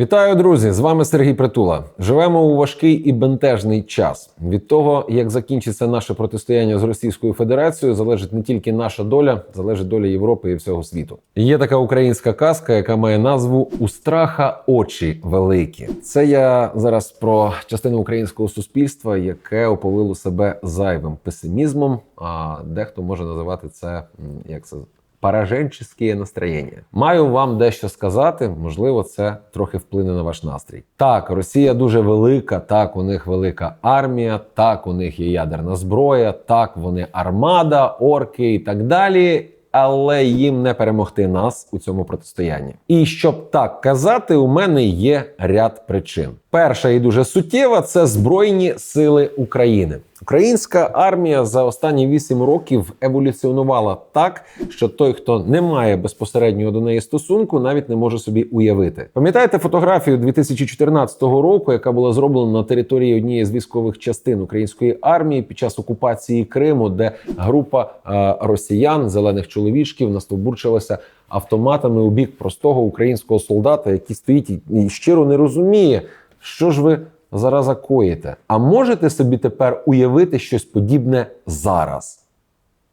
Вітаю, друзі! З вами Сергій Притула. Живемо у важкий і бентежний час. Від того, як закінчиться наше протистояння з Російською Федерацією, залежить не тільки наша доля, залежить доля Європи і всього світу. Є така українська казка, яка має назву У страха очі великі. Це я зараз про частину українського суспільства, яке оповило себе зайвим песимізмом. А дехто може називати це як це Пораженческе настроєння. Маю вам дещо сказати. Можливо, це трохи вплине на ваш настрій. Так, Росія дуже велика. Так, у них велика армія. Так, у них є ядерна зброя. Так, вони армада, орки і так далі. Але їм не перемогти нас у цьому протистоянні. І щоб так казати, у мене є ряд причин. Перша і дуже суттєва це Збройні сили України. Українська армія за останні 8 років еволюціонувала так, що той, хто не має безпосереднього до неї стосунку, навіть не може собі уявити. Пам'ятаєте фотографію 2014 року, яка була зроблена на території однієї з військових частин української армії під час окупації Криму, де група е, росіян, зелених чоловічків, настовбурчилася автоматами у бік простого українського солдата, який стоїть і щиро не розуміє, що ж ви зараза коїте. А можете собі тепер уявити щось подібне зараз?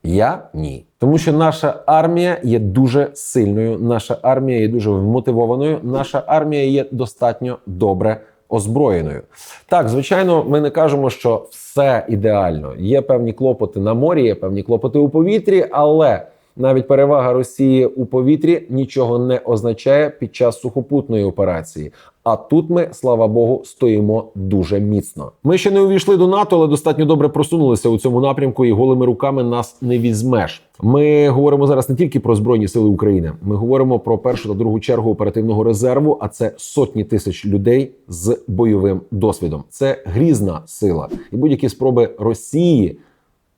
Я ні. Тому що наша армія є дуже сильною, наша армія є дуже вмотивованою, наша армія є достатньо добре озброєною. Так, звичайно, ми не кажемо, що все ідеально. Є певні клопоти на морі, є певні клопоти у повітрі, але навіть перевага Росії у повітрі нічого не означає під час сухопутної операції. А тут ми, слава Богу, стоїмо дуже міцно. Ми ще не увійшли до НАТО, але достатньо добре просунулися у цьому напрямку, і голими руками нас не візьмеш. Ми говоримо зараз не тільки про збройні сили України. Ми говоримо про першу та другу чергу оперативного резерву. А це сотні тисяч людей з бойовим досвідом. Це грізна сила, і будь-які спроби Росії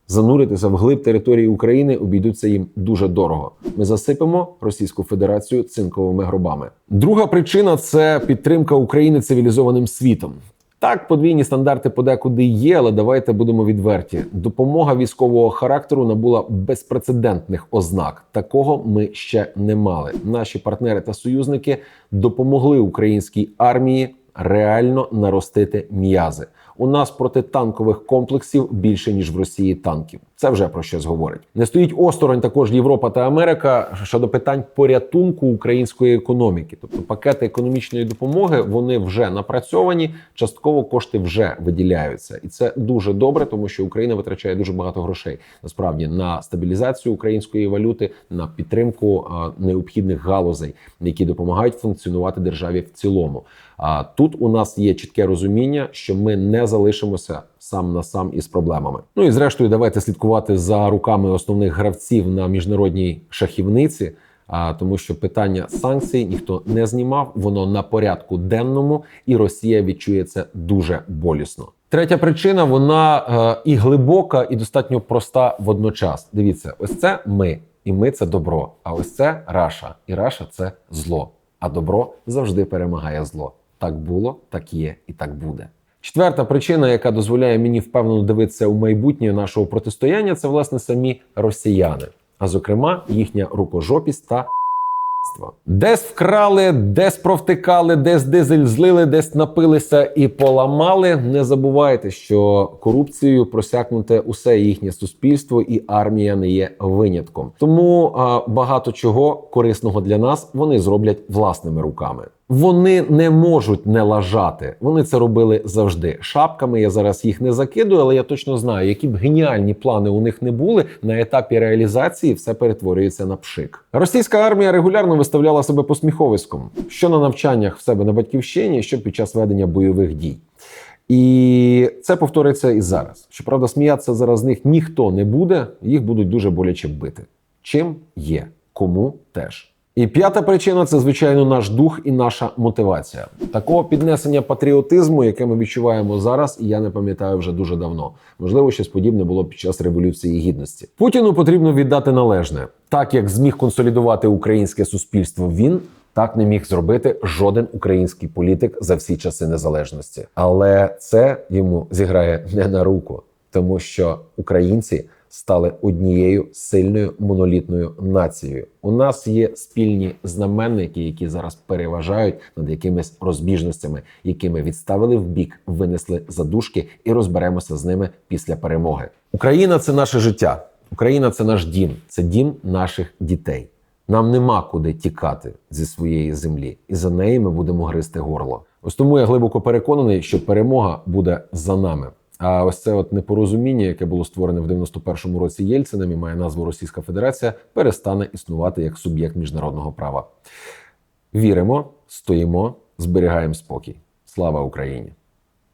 зануритися в глиб території України обійдуться їм дуже дорого. Ми засипемо Російську Федерацію цинковими гробами. Друга причина це підтримка України цивілізованим світом. Так, подвійні стандарти подекуди є, але давайте будемо відверті. Допомога військового характеру набула безпрецедентних ознак. Такого ми ще не мали. Наші партнери та союзники допомогли українській армії реально наростити м'язи. У нас протитанкових комплексів більше ніж в Росії танків. Це вже про щось говорить. Не стоїть осторонь також Європа та Америка щодо питань порятунку української економіки. Тобто пакети економічної допомоги вони вже напрацьовані. Частково кошти вже виділяються, і це дуже добре, тому що Україна витрачає дуже багато грошей насправді на стабілізацію української валюти, на підтримку а, необхідних галузей, які допомагають функціонувати державі в цілому. А тут у нас є чітке розуміння, що ми не залишимося сам на сам із проблемами. Ну і зрештою, давайте слідкувати за руками основних гравців на міжнародній шахівниці. А тому, що питання санкцій ніхто не знімав, воно на порядку денному, і Росія відчує це дуже болісно. Третя причина вона е, і глибока, і достатньо проста водночас. Дивіться, ось це ми, і ми це добро. А ось це Раша, і Раша це зло. А добро завжди перемагає зло. Так було, так є і так буде. Четверта причина, яка дозволяє мені впевнено дивитися у майбутнє нашого протистояння, це власне самі росіяни, а зокрема їхня рукожопість та. Десь вкрали, десь провтикали, десь дизель злили, десь напилися і поламали. Не забувайте, що корупцією просякнуте усе їхнє суспільство, і армія не є винятком. Тому а, багато чого корисного для нас вони зроблять власними руками. Вони не можуть не лажати. Вони це робили завжди. Шапками я зараз їх не закидую, але я точно знаю, які б геніальні плани у них не були на етапі реалізації, все перетворюється на пшик. Російська армія регулярно виставляла себе посміховиськом, що на навчаннях в себе на батьківщині, що під час ведення бойових дій. І це повториться і зараз. Щоправда, сміятися зараз з них ніхто не буде, їх будуть дуже боляче бити. Чим є, кому теж. І п'ята причина це звичайно наш дух і наша мотивація. Такого піднесення патріотизму, яке ми відчуваємо зараз, я не пам'ятаю вже дуже давно. Можливо, щось подібне було під час революції гідності. Путіну потрібно віддати належне, так як зміг консолідувати українське суспільство. Він так не міг зробити жоден український політик за всі часи незалежності. Але це йому зіграє не на руку, тому що українці стали однією сильною монолітною нацією. У нас є спільні знаменники, які зараз переважають над якимись розбіжностями, які ми відставили в бік, винесли задушки і розберемося з ними після перемоги. Україна це наше життя. Україна це наш дім, це дім наших дітей. Нам нема куди тікати зі своєї землі, і за неї ми будемо гризти горло. Ось тому я глибоко переконаний, що перемога буде за нами. А ось це от непорозуміння, яке було створене в 91-му році Єльциним і має назву Російська Федерація, перестане існувати як суб'єкт міжнародного права. Віримо, стоїмо, зберігаємо спокій. Слава Україні!